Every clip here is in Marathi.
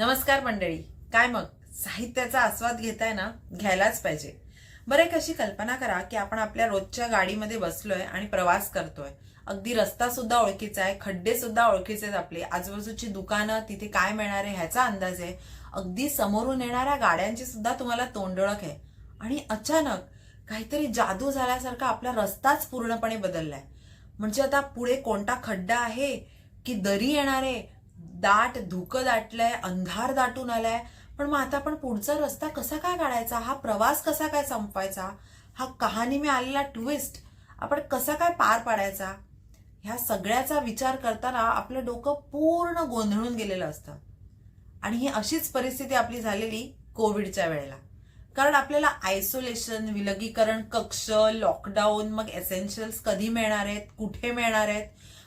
नमस्कार मंडळी. काय मग? साहित्याचा आस्वाद घेताय ना? घ्यायलाच पाहिजे. बरं एक अशी कल्पना करा की आपण आपल्या रोजच्या गाडीमध्ये बसलोय आणि प्रवास करतोय. अगदी रस्ता सुद्धा ओळखीचा आहे खड्डे सुद्धा ओळखीचे आहेत आपले. आजूबाजूची दुकानं तिथे काय मिळणार आहे ह्याचा अंदाज आहे. अगदी समोरून येणाऱ्या गाड्यांची सुद्धा तुम्हाला तोंडळख आहे. आणि अचानक काहीतरी जादू झाल्यासारखा आपला रस्ताच पूर्णपणे बदललाय. म्हणजे आता पुढे कोणता खड्डा आहे की दरी येणार आहे दाट धुकं दाटलंय अंधार दाटून आलाय. पण मग आता आपण पुढचा रस्ता कसा काय काढायचा? हा प्रवास कसा काय संपवायचा? हा कहाणी मी आलेला ट्विस्ट आपण कसा काय पार पाडायचा? ह्या सगळ्याचा विचार करताना आपलं डोकं पूर्ण गोंधळून गेलेलं असतं. आणि ही अशीच परिस्थिती आपली झालेली कोविडच्या वेळेला. कारण आपल्याला आयसोलेशन विलगीकरण कक्ष लॉकडाऊन मग एसेन्शियल्स कधी मिळणार आहेत कुठे मिळणार आहेत?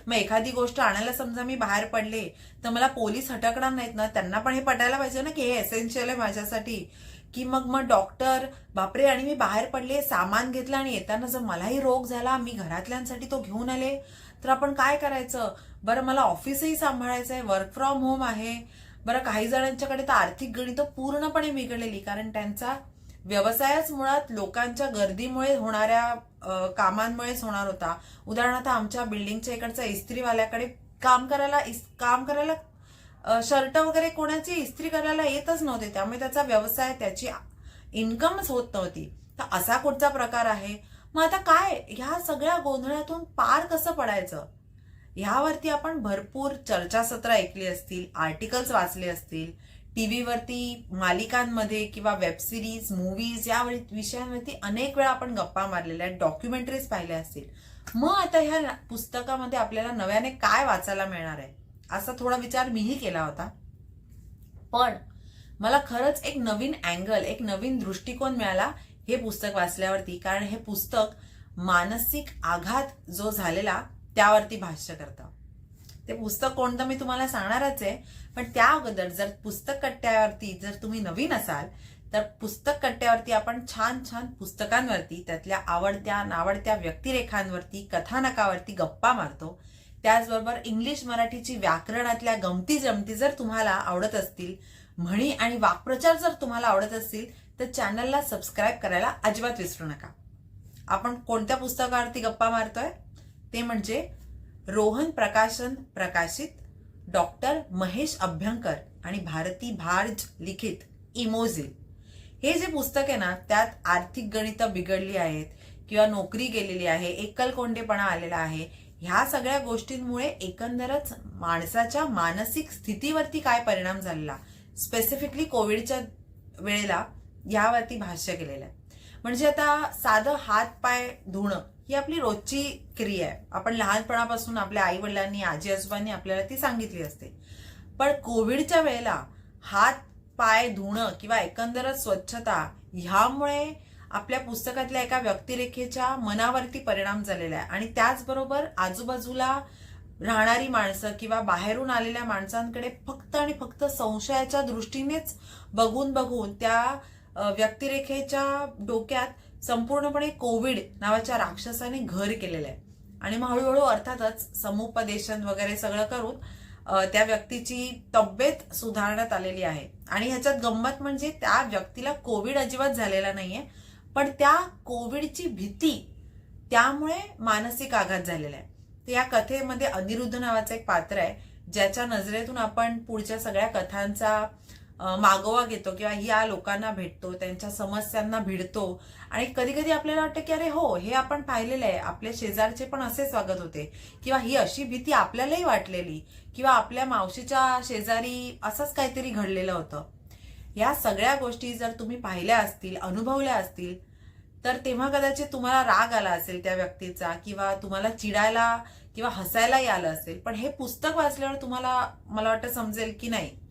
मग एखादी गोष्ट आणायला समजा मी बाहेर पडले तर मला पोलीस हटकणार नाहीत ना? त्यांना पण हे पटायला पाहिजे ना की हे एसेन्शियल आहे माझ्यासाठी. की मग मग डॉक्टर बापरे आणि मी बाहेर पडले सामान घेतलं आणि येताना जर मलाही रोग झाला मी घरातल्यांसाठी तो घेऊन आले तर आपण काय करायचं? बरं मला ऑफिसही सांभाळायचं आहे वर्क फ्रॉम होम आहे. बरं काही जणांच्याकडे तर आर्थिक गणितं पूर्णपणे बिघडलेली कारण त्यांचा व्यवसायच मुळात लोकांच्या गर्दीमुळे होणाऱ्या कामांमुळेच होणार होता. उदाहरणार्थ आमच्या बिल्डिंगच्या इकडच्या इस्त्रीवाल्याकडे काम करायला इस- काम करायला शर्ट वगैरे कोणाची इस्त्री करायला येतच नव्हते. त्यामुळे त्याचा व्यवसाय त्याची इन्कमच होत नव्हती. तर असा कुठचा प्रकार आहे? मग आता काय? ह्या सगळ्या गोंधळातून पार कसं पडायचं? ह्यावरती आपण भरपूर चर्चासत्र ऐकली असतील आर्टिकल्स वाचले असतील टीव्हीवरती मालिकांमध्ये किंवा वेब सिरीज मूवीज या विषयांवरती अनेक वेळा आपण गप्पा मारलेल्या आहेत डॉक्युमेंटरीज पाहिल्या असतील. मग आता ह्या पुस्तकामध्ये आपल्याला नव्याने काय वाचायला मिळणार आहे? असा थोडा विचार मीही केला होता. पण मला खरंच एक नवीन अँगल एक नवीन दृष्टिकोन मिळाला हे पुस्तक वाचल्यावरती. कारण हे पुस्तक मानसिक आघात जो झालेला त्यावरती भाष्य करतं. ते पुस्तक कोणतं मी तुम्हाला सांगणारच आहे. पण त्या अगोदर जर पुस्तक कट्ट्यावरती जर तुम्ही नवीन असाल तर पुस्तक कट्ट्यावरती आपण छान छान पुस्तकांवरती त्यातल्या आवडत्या नावडत्या व्यक्तिरेखांवरती कथानकावरती गप्पा मारतो. त्याचबरोबर इंग्लिश मराठीची व्याकरणातल्या गमती जमती जर तुम्हाला आवडत असतील म्हणी आणि वाक्प्रचार जर तुम्हाला आवडत असतील तर चॅनलला सबस्क्राईब करायला अजिबात विसरू नका. आपण कोणत्या पुस्तकावरती गप्पा मारतोय? ते म्हणजे रोहन प्रकाशन प्रकाशित डॉक्टर महेश अभ्यंकर आणि भारती भारज लिखित इमोजिल हे जे पुस्तक आहे ना त्यात आर्थिक गणितं बिघडली आहेत किंवा नोकरी गेलेली आहे एकलकोंडेपणा आलेला आहे ह्या सगळ्या गोष्टींमुळे एकंदरच माणसाच्या मानसिक स्थितीवरती काय परिणाम झालेला? स्पेसिफिकली कोविडच्या वेळेला यावरती भाष्य केलेलं आहे. म्हणजे आता साधं हात पाय धुणं ही आपली रोजची क्रिया आहे. आपण लहानपणापासून आपल्या आई वडिलांनी आजी आजोबांनी आपल्याला ती सांगितली असते. पण कोविडच्या वेळेला हात पाय धुणं किंवा एकंदरच स्वच्छता ह्यामुळे आपल्या पुस्तकातल्या एका व्यक्तिरेखेच्या मनावरती परिणाम झालेला आहे. आणि त्याचबरोबर आजूबाजूला राहणारी माणसं किंवा बाहेरून आलेल्या माणसांकडे फक्त आणि फक्त संशयाच्या दृष्टीनेच बघून बघून त्या व्यक्तिरेखेच्या डोक्यात संपूर्णपणे कोविड नावाच्या राक्षसाने घर केलेलं आहे. आणि मग हळूहळू अर्थातच समुपदेशन वगैरे सगळं करून त्या व्यक्तीची तब्येत सुधारण्यात आलेली आहे. आणि ह्याच्यात गंमत म्हणजे त्या व्यक्तीला कोविड अजिबात झालेला नाहीये पण त्या कोविडची भीती त्यामुळे मानसिक आघात झालेला आहे. तर या कथेमध्ये अनिरुद्ध नावाचं एक पात्र आहे ज्याच्या नजरेतून आपण पुढच्या सगळ्या कथांचा मागोवा घेतो किंवा या लोकांना भेटतो त्यांच्या समस्यांना भिडतो आणि कधी कधी आपल्याला वाटतं की अरे हो हे आपण पाहिलेलं आहे. आपल्या शेजारचे पण असेच वागत होते. किंवा ही अशी भीती आपल्यालाही वाटलेली किंवा आपल्या मावशीच्या शेजारी असंच काहीतरी घडलेलं होतं. या सगळ्या गोष्टी जर तुम्ही पाहिल्या असतील अनुभवल्या असतील तर तेव्हा कदाचित तुम्हाला राग आला असेल त्या व्यक्तीचा किंवा तुम्हाला चिडायला किंवा हसायलाही आलं असेल. पण हे पुस्तक वाचल्यावर तुम्हाला मला वाटतं समजेल की नाही.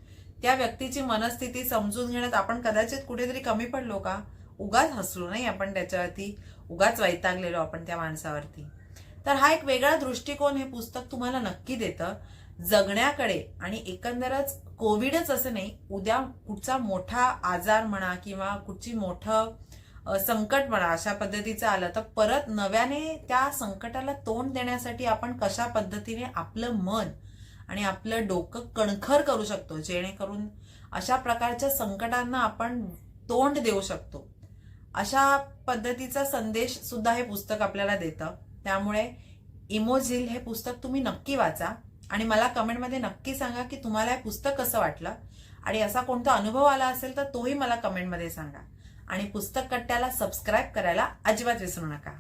त्या व्यक्तीची मनस्थिती समजून घेण्यात आपण कदाचित कुठेतरी कमी पडलो का? उगाच हसलो नाही आपण त्याच्यावरती उगाच वैतागलेलो आपण त्या माणसावरती. तर हा एक वेगळा दृष्टिकोन हे पुस्तक तुम्हाला नक्की देतं. जगण्याकडे आणि एकंदरच कोविडच असं नाही उद्या कुठचा मोठा आजार म्हणा किंवा कुठची मोठं संकट म्हणा अशा पद्धतीचं आलं तर परत नव्याने त्या संकटाला तोंड देण्यासाठी आपण कशा पद्धतीने आपलं मन आणि आपलं डोकं कणखर करू शकतो जेणेकरून अशा प्रकारच्या संकटांना आपण तोंड देऊ शकतो. अशा पद्धतीचा संदेश सुद्धा हे पुस्तक आपल्याला देतं. त्यामुळे इमोझिल हे पुस्तक तुम्ही नक्की वाचा आणि मला कमेंटमध्ये नक्की सांगा की तुम्हाला हे पुस्तक कसं वाटलं आणि असा कोणता अनुभव आला असेल तर तोही मला कमेंटमध्ये सांगा. आणि पुस्तक कट्ट्याला सबस्क्राईब करायला अजिबात विसरू नका.